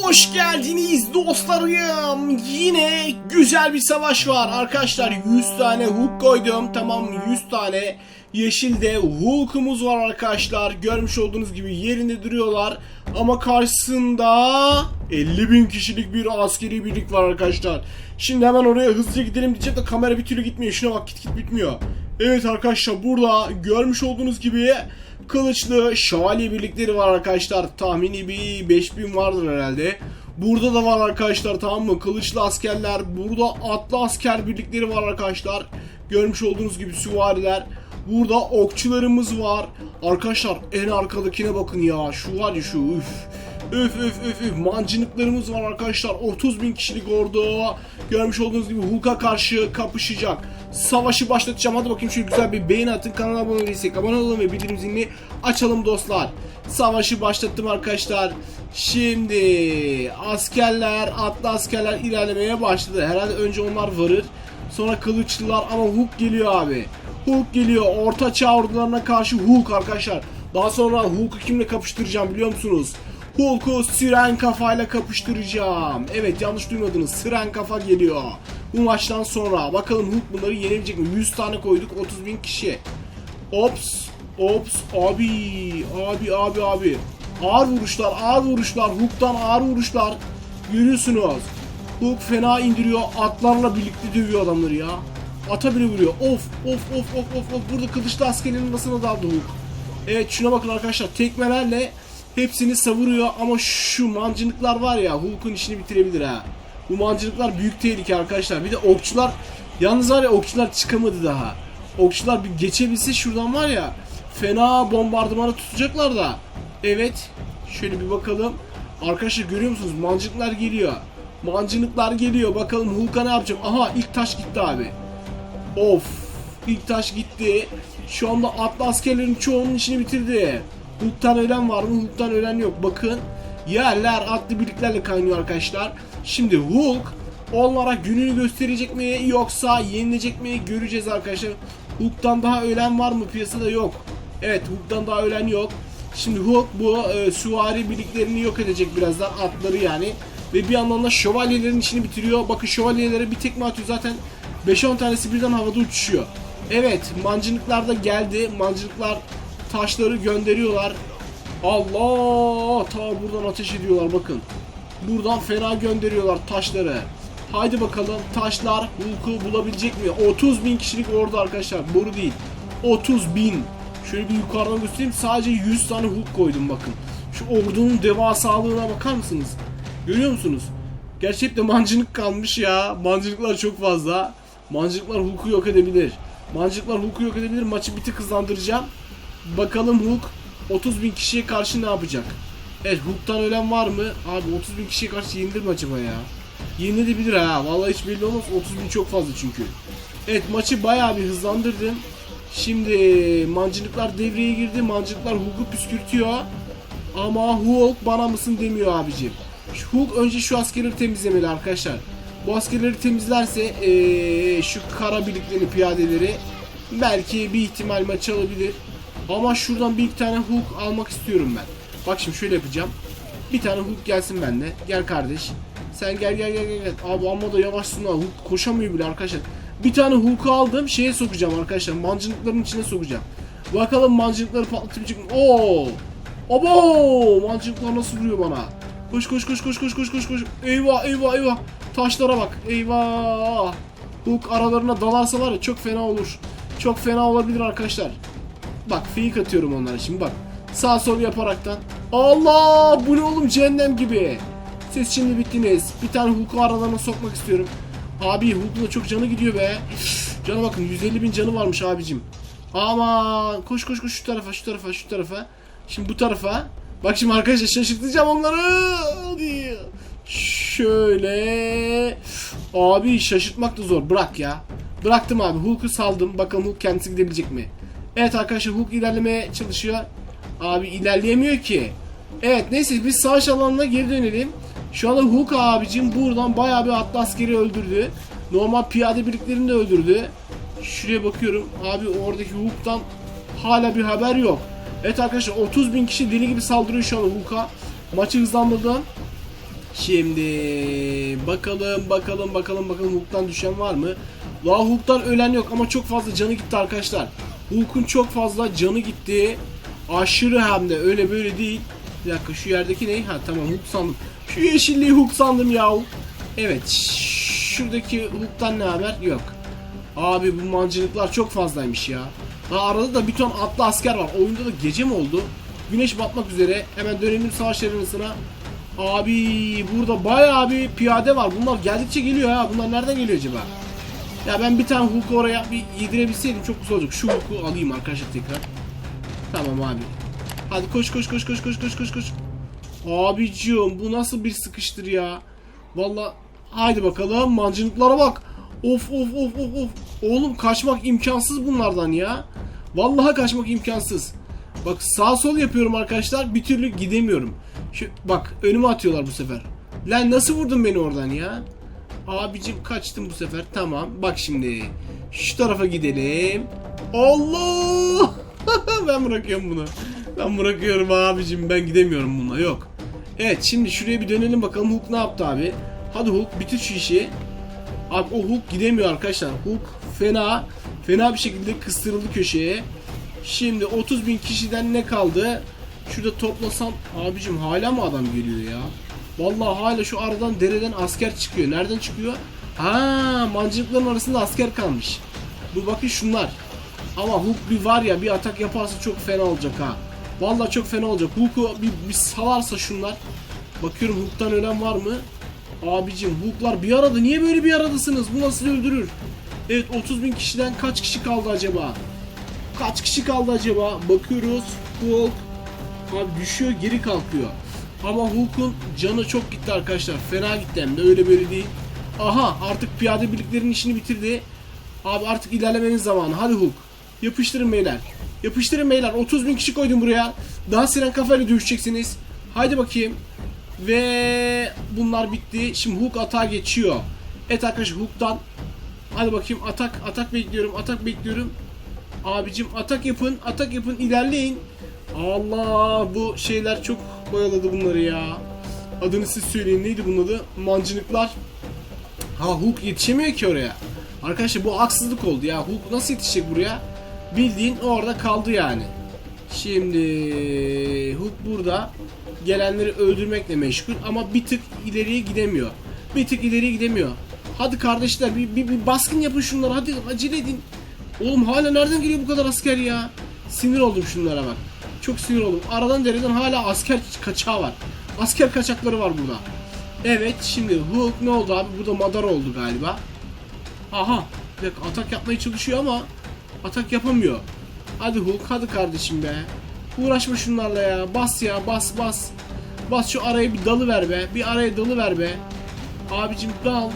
Hoş geldiniz dostlarım. Yine güzel bir savaş var. Arkadaşlar 100 tane hook koydum. Tamam 100 tane yeşilde hook'umuz var arkadaşlar. Görmüş olduğunuz gibi yerinde duruyorlar. Ama karşısında 50 bin kişilik bir askeri birlik var arkadaşlar. Şimdi hemen oraya hızlıca gidelim diyeceğim de kamera bir türlü gitmiyor. Şuna bak git git bitmiyor. Evet arkadaşlar burada görmüş olduğunuz gibi kılıçlı şövalye birlikleri var arkadaşlar. Tahmini bir 5000 vardır herhalde. Burada da var arkadaşlar tamam mı? Kılıçlı askerler. Burada atlı asker birlikleri var arkadaşlar. Görmüş olduğunuz gibi süvariler. Burada okçularımız var. Arkadaşlar en arkadakine bakın ya. Şu var ya şu üf. Öf öf öf öf mancınıklarımız var arkadaşlar. 30 bin kişilik ordu. Görmüş olduğunuz gibi Hulk'a karşı kapışacak. Savaşı başlatacağım. Hadi bakayım şöyle güzel bir beğeni atın. Kanala abone değilsek abone olun ve bildirim zilini açalım dostlar. Savaşı başlattım arkadaşlar. Şimdi askerler atlı askerler ilerlemeye başladı. Herhalde önce onlar varır Sonra kılıçlılar ama Hulk geliyor abi. Hulk geliyor. Orta çağ ordularına karşı Hulk arkadaşlar. Daha sonra Hulk'u kimle kapıştıracağım biliyor musunuz? Hulk'u süren kafayla kapıştıracağım. Evet yanlış duymadınız. Süren kafa geliyor. Bu maçtan sonra bakalım Hulk bunları yenebilecek mi? 100 tane koyduk 30 bin kişi. Ops. Ops. Abi. Abi abi abi. Ağır vuruşlar ağır vuruşlar. Hulk'tan ağır vuruşlar. Görüyorsunuz. Hulk fena indiriyor. Atlarla birlikte dövüyor adamları ya. Ata bile vuruyor. Of of of of of of. Burada kılıçlı askerlerin nasıl daldı Hulk. Evet şuna bakın arkadaşlar. Tekmelerle hepsini savuruyor ama şu mancınıklar var ya Hulk'un işini bitirebilir ha. Bu mancınıklar büyük tehlike arkadaşlar. Bir de okçular yalnız var ya okçular çıkamadı daha. Okçular bir geçebilse şuradan var ya fena bombardımanı tutacaklar da. Evet. Şöyle bir bakalım. Arkadaşlar görüyor musunuz? Mancınıklar geliyor. Mancınıklar geliyor. Bakalım Hulk'a ne yapacak? Aha ilk taş gitti abi. Of. İlk taş gitti. Şu anda atlı askerlerin çoğunun işini bitirdi. Hulk'tan ölen var mı? Hulk'tan ölen yok. Bakın yerler atlı birliklerle kaynıyor arkadaşlar. Şimdi Hulk onlara gününü gösterecek mi yoksa yenilecek mi göreceğiz arkadaşlar. Hulk'tan daha ölen var mı? Piyasada yok. Evet Hulk'tan daha ölen yok. Şimdi Hulk bu e, süvari birliklerini yok edecek birazdan atları yani. Ve bir yandan da şövalyelerin işini bitiriyor. Bakın şövalyelere bir tekme atıyor zaten 5-10 tanesi birden havada uçuşuyor. Evet mancınıklar da geldi. Mancınıklar taşları gönderiyorlar. Allah! Ta buradan ateş ediyorlar bakın. Buradan fena gönderiyorlar taşları. Haydi bakalım taşlar Hulk'u bulabilecek mi? 30 bin kişilik ordu arkadaşlar. Boru değil. 30 bin. Şöyle bir yukarıdan göstereyim. Sadece 100 tane Hulk koydum bakın. Şu ordunun devasalığına bakar mısınız? Görüyor musunuz? Gerçekten mancınık kalmış ya. Mancınıklar çok fazla. Mancınıklar Hulk'u yok edebilir. Mancınıklar Hulk'u yok edebilir. Maçı bir tık hızlandıracağım. Bakalım Hulk 30 bin kişiye karşı ne yapacak? Evet Hulk'tan ölen var mı? Abi 30 bin kişiye karşı yenilir mi acaba ya? Yenilebilir ha. Vallahi hiç belli olmaz. 30 bin çok fazla çünkü. Evet maçı bayağı bir hızlandırdım. Şimdi mancınıklar devreye girdi. Mancınıklar Hulk'u püskürtüyor. Ama Hulk bana mısın demiyor abicim. Hulk önce şu askerleri temizlemeli arkadaşlar. Bu askerleri temizlerse ee, şu kara birliklerini piyadeleri belki bir ihtimal maç alabilir. Ama şuradan bir iki tane Hulk almak istiyorum ben. Bak şimdi şöyle yapacağım. Bir tane Hulk gelsin bende. Gel kardeş. Sen gel gel gel gel. Abi amma da yavaşsın ha. Hulk koşamıyor bile arkadaşlar. Bir tane Hulk'u aldım. Şeye sokacağım arkadaşlar. Mancınıkların içine sokacağım. Bakalım mancınıkları patlatabilecek mi? Oo! Abo! Mancınıklar nasıl vuruyor bana? Koş koş koş koş koş koş koş koş. Eyvah eyvah eyvah. Taşlara bak. Eyvah. Hulk aralarına dalarsa var ya çok fena olur. Çok fena olabilir arkadaşlar. Bak fake atıyorum onlara şimdi bak. Sağ sol yaparaktan. Allah bu ne oğlum cehennem gibi. Siz şimdi bittiniz. Bir tane Hulk'u aralarına sokmak istiyorum. Abi Hulk'un çok canı gidiyor be. Cana bakın 150 bin canı varmış abicim. Aman koş koş koş şu tarafa şu tarafa şu tarafa. Şimdi bu tarafa. Bak şimdi arkadaşlar şaşırtacağım onları. Hadi. Şöyle. Abi şaşırtmak da zor. Bırak ya. Bıraktım abi. Hulk'u saldım. Bakalım Hulk kendisi gidebilecek mi? Evet arkadaşlar Hulk ilerlemeye çalışıyor. Abi ilerleyemiyor ki. Evet neyse biz savaş alanına geri dönelim. Şu anda Hulk abicim buradan bayağı bir atlı askeri öldürdü. Normal piyade birliklerini de öldürdü. Şuraya bakıyorum. Abi oradaki Hulk'tan hala bir haber yok. Evet arkadaşlar 30 bin kişi deli gibi saldırıyor şu an Hulk'a. Maçı hızlandırdım. Şimdi bakalım bakalım bakalım bakalım Hulk'tan düşen var mı? La Hulk'tan ölen yok ama çok fazla canı gitti arkadaşlar. Hulk'un çok fazla canı gitti. Aşırı hem de öyle böyle değil. Bir dakika şu yerdeki ne? Ha tamam Hulk sandım. Şu yeşilliği Hulk sandım ya. Evet şuradaki Hulk'tan ne haber? Yok. Abi bu mancınıklar çok fazlaymış ya. Ha arada da bir ton atlı asker var. Oyunda da gece mi oldu? Güneş batmak üzere. Hemen dönelim savaş arenasına. Abi burada bayağı bir piyade var. Bunlar geldikçe geliyor ha. Bunlar nereden geliyor acaba? Ya ben bir tane Hulk'u oraya bir yedirebilseydim çok güzel olacak. Şu Hulk'u alayım arkadaşlar tekrar. Tamam abi. Hadi koş koş koş koş koş koş koş koş. Abicim bu nasıl bir sıkıştır ya. Valla haydi bakalım mancınıklara bak. Of of of of of. Oğlum kaçmak imkansız bunlardan ya. Vallahi kaçmak imkansız. Bak sağ sol yapıyorum arkadaşlar bir türlü gidemiyorum. Şu, bak önüme atıyorlar bu sefer. Lan nasıl vurdun beni oradan ya? Abicim kaçtım bu sefer. Tamam. Bak şimdi. Şu tarafa gidelim. Allah! ben bırakıyorum bunu. Ben bırakıyorum abicim. Ben gidemiyorum bununla. Yok. Evet şimdi şuraya bir dönelim bakalım Hulk ne yaptı abi. Hadi Hulk bitir şu işi. Abi o Hulk gidemiyor arkadaşlar. Hulk fena fena bir şekilde kıstırıldı köşeye. Şimdi 30 bin kişiden ne kaldı? Şurada toplasam abicim hala mı adam geliyor ya? Vallahi hala şu aradan dereden asker çıkıyor. Nereden çıkıyor? Ha, mancınıkların arasında asker kalmış. Bu bakın şunlar. Ama Hulk bir var ya bir atak yaparsa çok fena olacak ha. Vallahi çok fena olacak. Hulk'u bir, bir salarsa şunlar. Bakıyorum Hulk'tan ölen var mı? Abicim Hulk'lar bir arada. Niye böyle bir aradasınız? Bu nasıl öldürür? Evet 30 bin kişiden kaç kişi kaldı acaba? Kaç kişi kaldı acaba? Bakıyoruz. Hulk abi düşüyor geri kalkıyor. Ama Hulk'un canı çok gitti arkadaşlar. Fena gitti hem de öyle böyle değil. Aha artık piyade birliklerin işini bitirdi. Abi artık ilerlemenin zamanı. Hadi Hulk. Yapıştırın beyler. Yapıştırın beyler. 30 bin kişi koydum buraya. Daha siren kafayla dövüşeceksiniz. Haydi bakayım. Ve bunlar bitti. Şimdi Hulk atağa geçiyor. Evet arkadaşlar Hulk'tan. Hadi bakayım atak atak bekliyorum. Atak bekliyorum. Abicim atak yapın. Atak yapın. ilerleyin. Allah bu şeyler çok boyaladı bunları ya. Adını siz söyleyin. Neydi bunun adı? Mancınıklar. Ha Hulk yetişemiyor ki oraya. Arkadaşlar bu haksızlık oldu ya. Hulk nasıl yetişecek buraya? Bildiğin orada kaldı yani. Şimdi Hulk burada gelenleri öldürmekle meşgul ama bir tık ileriye gidemiyor. Bir tık ileriye gidemiyor. Hadi kardeşler bir, bir, bir baskın yapın şunlara hadi acele edin. Oğlum hala nereden geliyor bu kadar asker ya? Sinir oldum şunlara bak. Çok sinir oldum. Aradan dereden hala asker kaçağı var. Asker kaçakları var burada. Evet şimdi Hulk ne oldu abi? Burada Madara oldu galiba. Aha. Bir atak yapmaya çalışıyor ama atak yapamıyor. Hadi Hulk hadi kardeşim be. Uğraşma şunlarla ya. Bas ya bas bas. Bas şu araya bir dalı ver be. Bir araya dalı ver be. Abicim dal.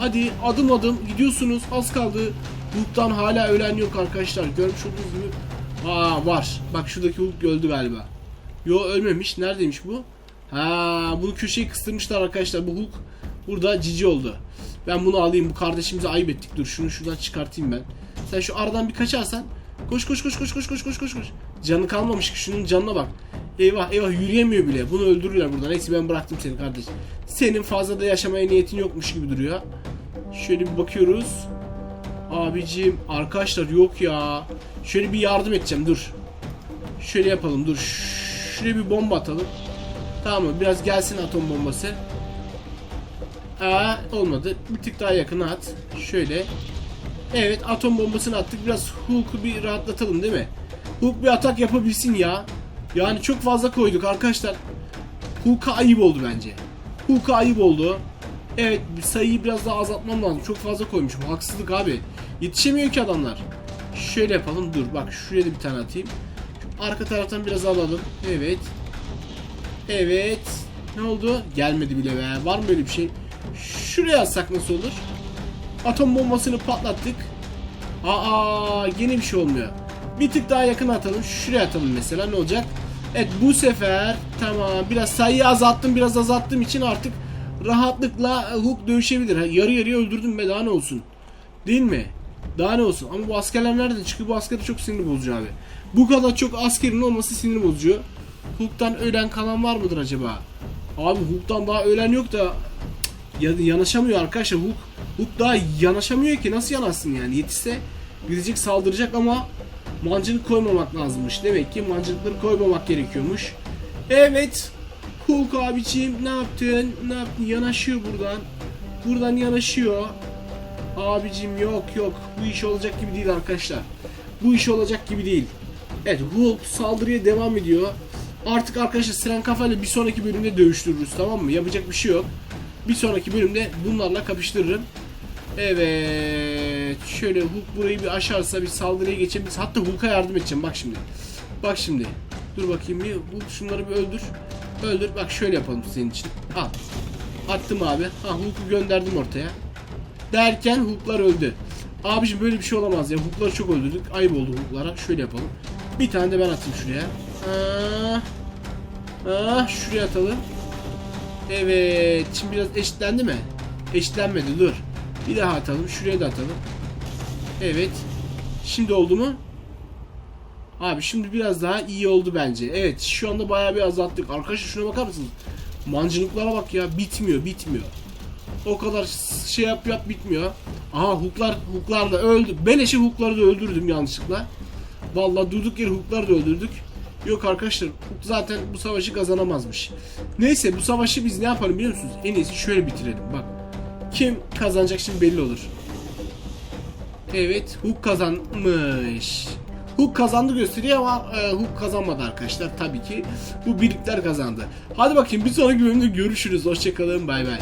Hadi adım adım gidiyorsunuz. Az kaldı. Hulk'tan hala ölen yok arkadaşlar. Görmüş olduğunuz gibi. Aa var. Bak şuradaki Hulk öldü galiba. Yo ölmemiş. Neredeymiş bu? Ha bunu köşeye kıstırmışlar arkadaşlar. Bu Hulk burada cici oldu. Ben bunu alayım. Bu kardeşimize ayıp ettik. Dur şunu şuradan çıkartayım ben. Sen şu aradan bir kaçarsan. Koş koş koş koş koş koş koş koş koş. Canı kalmamış ki şunun canına bak. Eyvah eyvah yürüyemiyor bile. Bunu öldürürler burada. Neyse ben bıraktım seni kardeş. Senin fazla da yaşamaya niyetin yokmuş gibi duruyor. Şöyle bir bakıyoruz. Abicim arkadaşlar yok ya. Şöyle bir yardım edeceğim dur. Şöyle yapalım dur. Şuraya bir bomba atalım. Tamam mı? Biraz gelsin atom bombası. Aa olmadı. Bir tık daha yakına at. Şöyle. Evet atom bombasını attık. Biraz Hulk'u bir rahatlatalım değil mi? Hulk bir atak yapabilsin ya. Yani çok fazla koyduk arkadaşlar. Hulk'a ayıp oldu bence. Hulk'a ayıp oldu. Evet sayıyı biraz daha azaltmam lazım. Çok fazla koymuşum. Haksızlık abi. Yetişemiyor ki adamlar. Şöyle yapalım. Dur bak şuraya da bir tane atayım. Şu arka taraftan biraz alalım. Evet. Evet. Ne oldu? Gelmedi bile be. Var mı böyle bir şey? Şuraya atsak nasıl olur? Atom bombasını patlattık. Aa yine bir şey olmuyor. Bir tık daha yakın atalım. Şuraya atalım mesela ne olacak? Evet bu sefer tamam biraz sayıyı azalttım biraz azalttığım için artık rahatlıkla Hulk dövüşebilir. Yarı yarıya öldürdüm be daha ne olsun. Değil mi? Daha ne olsun. Ama bu askerler nereden çıkıyor? Bu asker çok sinir bozucu abi. Bu kadar çok askerin olması sinir bozucu. Hulk'tan ölen kalan var mıdır acaba? Abi Hulk'tan daha ölen yok da ya, yanaşamıyor arkadaşlar. Hulk, Hulk daha yanaşamıyor ki nasıl yanaşsın yani yetişse gidecek saldıracak ama mancınık koymamak lazımmış. Demek ki mancınıkları koymamak gerekiyormuş. Evet Hulk abiciğim ne yaptın? Ne yaptın? Yanaşıyor buradan. Buradan yanaşıyor. Abicim yok yok. Bu iş olacak gibi değil arkadaşlar. Bu iş olacak gibi değil. Evet Hulk saldırıya devam ediyor. Artık arkadaşlar Siren Kafa'yla bir sonraki bölümde dövüştürürüz tamam mı? Yapacak bir şey yok. Bir sonraki bölümde bunlarla kapıştırırım. Evet. Şöyle Hulk burayı bir aşarsa bir saldırıya geçebiliriz. Hatta Hulk'a yardım edeceğim bak şimdi. Bak şimdi. Dur bakayım bir Hulk şunları bir öldür. Öldür. Bak şöyle yapalım senin için. Al. Attım abi. Ha Hulk'u gönderdim ortaya. Derken Hulk'lar öldü. Abiciğim böyle bir şey olamaz ya. Hulk'ları çok öldürdük. Ayıp oldu Hulk'lara. Şöyle yapalım. Bir tane de ben atayım şuraya. Ah. Ah şuraya atalım. Evet. Şimdi biraz eşitlendi mi? Eşitlenmedi. Dur. Bir daha atalım. Şuraya da atalım. Evet. Şimdi oldu mu? Abi şimdi biraz daha iyi oldu bence. Evet şu anda bayağı bir azalttık. Arkadaşlar şuna bakar mısınız? Mancınıklara bak ya bitmiyor bitmiyor. O kadar şey yap yap bitmiyor. Aha huklar huklar da öldü. Beleşe hukları da öldürdüm yanlışlıkla. Vallahi durduk yere hukları da öldürdük. Yok arkadaşlar Hulk zaten bu savaşı kazanamazmış. Neyse bu savaşı biz ne yapalım biliyor musunuz? En iyisi şöyle bitirelim bak. Kim kazanacak şimdi belli olur. Evet Hulk kazanmış. Hulk kazandı gösteriyor ama e, Hulk kazanmadı arkadaşlar tabii ki. Bu birlikler kazandı. Hadi bakayım bir sonraki bölümde görüşürüz. Hoşçakalın bay bay.